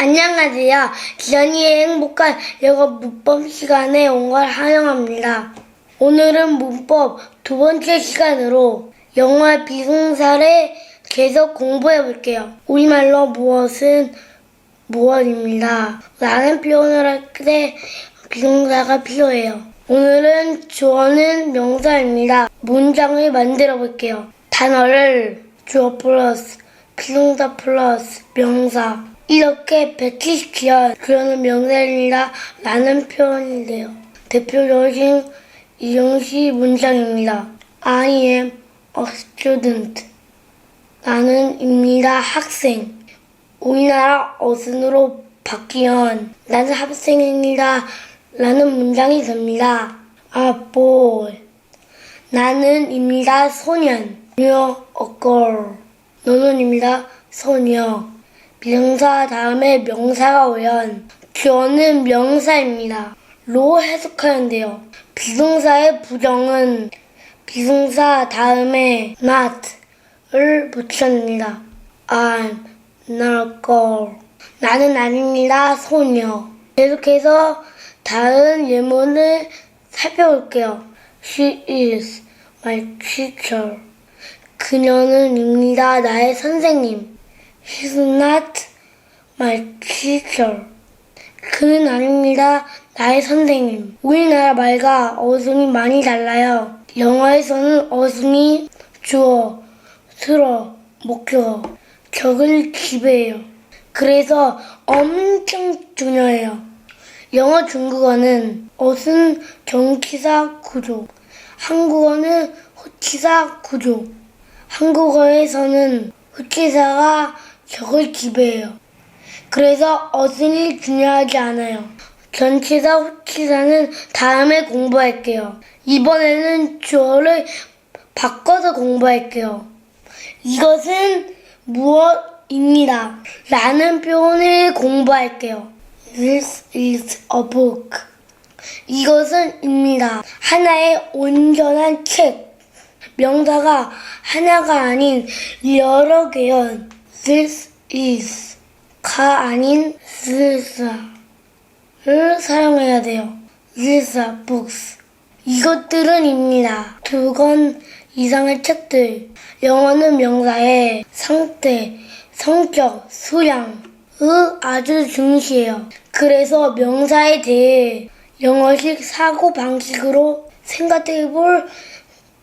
안녕하세요. 기현이의 행복한 영어 문법 시간에 온 걸 환영합니다. 오늘은 문법 두 번째 시간으로 영어의 비동사를 계속 공부해 볼게요. 우리말로 무엇은 무엇입니다. 라는 표현을 할 때 비동사가 필요해요. 오늘은 주어는 명사입니다. 문장을 만들어 볼게요. 단어를 주어 플러스 비동사 플러스 명사 이렇게 배치시키면 주어는 명사입니다. 라는 표현인데요. 대표적인 이형식 문장입니다. I am a student. 나는 입니다. 학생. 우리나라 어순으로 바뀌면 나는 학생입니다. 라는 문장이 됩니다. A boy. 나는 입니다. 소년. You're a girl. 너는 입니다. 소녀. 비동사 다음에 명사가 오면 주어는 명사입니다. 로 해석하는데요. 비동사의 부정은 비동사 다음에 not을 붙여줍니다. I'm not girl. 나는 아닙니다. 소녀. 계속해서 다른 예문을 살펴볼게요. She is my teacher. 그녀는 입니다. 나의 선생님. He's not my teacher. 그는 아닙니다. 나의 선생님. 우리나라 말과 어순이 많이 달라요. 영어에서는 어순이 주어, 들어, 목적어, 적을 지배해요. 그래서 엄청 중요해요. 영어, 중국어는 어순, 정치사, 구조. 한국어는 호치사, 구조. 한국어에서는 호치사가 적을 지배해요. 그래서 어순이 중요하지 않아요. 전치사, 후치사는 다음에 공부할게요. 이번에는 주어를 바꿔서 공부할게요. 이것은 무엇입니다. 라는 표현을 공부할게요. This is a book. 이것은 입니다. 하나의 온전한 책. 명사가 하나가 아닌 여러 개요. This is 가 아닌 this를 사용해야 돼요. These are books. 이것들은 입니다. 두 권 이상의 책들. 영어는 명사의 상태, 성격, 수양을 아주 중시해요. 그래서 명사에 대해 영어식 사고 방식으로 생각해 볼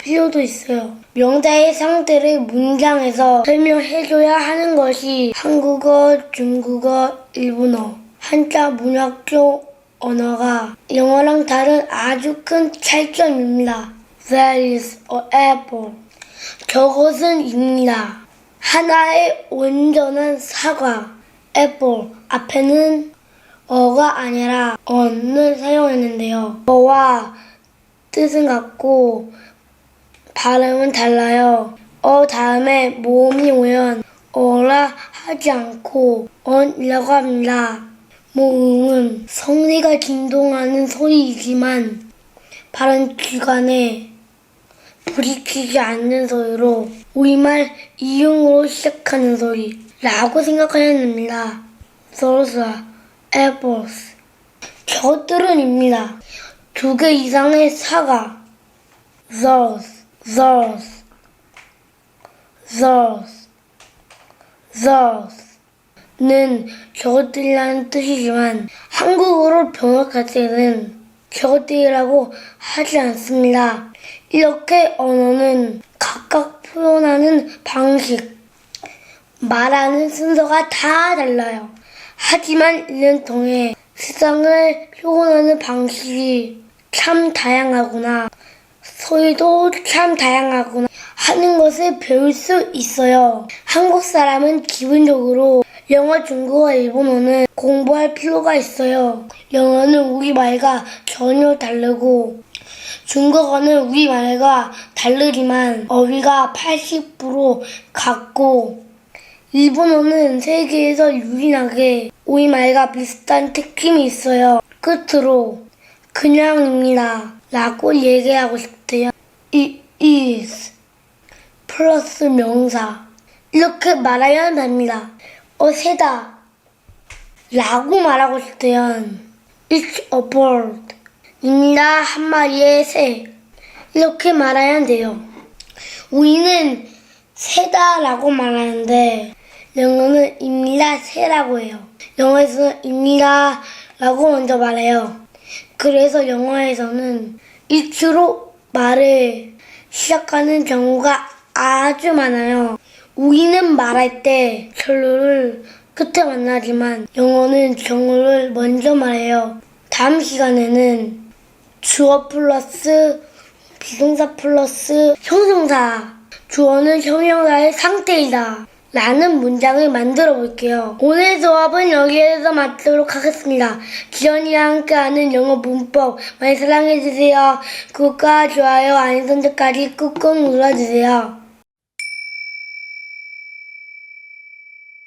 필요도 있어요. 명사의 상태를 문장에서 설명해줘야 하는 것이 한국어, 중국어, 일본어, 한자 문학적 언어가 영어랑 다른 아주 큰 차이점입니다. There is a apple. 저것은 입니다. 하나의 온전한 사과. apple 앞에는 어가 아니라 on을 사용했는데요. 어와 뜻은 같고 발음은 달라요. 어 다음에 모음이 오면 어라 하지 않고 on이라고 합니다. 모음은 성리가 진동하는 소리이지만 발음 기관에 부딪히지 않는 소리로 우리말 이응으로 시작하는 소리라고 생각하셔야 됩니다. Those are apples. 저것들은 입니다. 두 개 이상의 사과. Those, those, those, those. 는 저것들이라는 뜻이지만 한국어로 번역할 때는 저것들이라고 하지 않습니다. 이렇게 언어는 각각 표현하는 방식, 말하는 순서가 다 달라요. 하지만 1년 통해 세상을 표현하는 방식이 참 다양하구나. 소리도 참 다양하구나 하는 것을 배울 수 있어요. 한국 사람은 기본적으로 영어, 중국어, 일본어는 공부할 필요가 있어요. 영어는 우리말과 전혀 다르고 중국어는 우리말과 다르지만 어휘가 80% 같고 일본어는 세계에서 유일하게 우리말과 비슷한 특징이 있어요. 끝으로 그냥입니다. 라고 얘기하고 싶대요. It is 플러스 명사 이렇게 말하면 됩니다. 어 세다 라고 말하고 때는 It's a bird. 입니다. 한 마리의 새. 이렇게 말하면 돼요. 우리는 새다라고 말하는데 영어는 입니다 새라고 해요. 영어에서는 입니다라고 먼저 말해요. 그래서 영어에서는 it로 말을 시작하는 경우가 아주 많아요. 우리는 말할 때 결론을 끝에 만나지만 영어는 정어를 먼저 말해요. 다음 시간에는 주어 플러스 비동사 플러스 형용사. 주어는 형용사의 상태이다. 라는 문장을 만들어 볼게요. 오늘 수업은 여기에서 마치도록 하겠습니다. 지연이와 함께하는 영어 문법 많이 사랑해주세요. 구독과 좋아요, 알림 설정까지 꾹꾹 눌러주세요.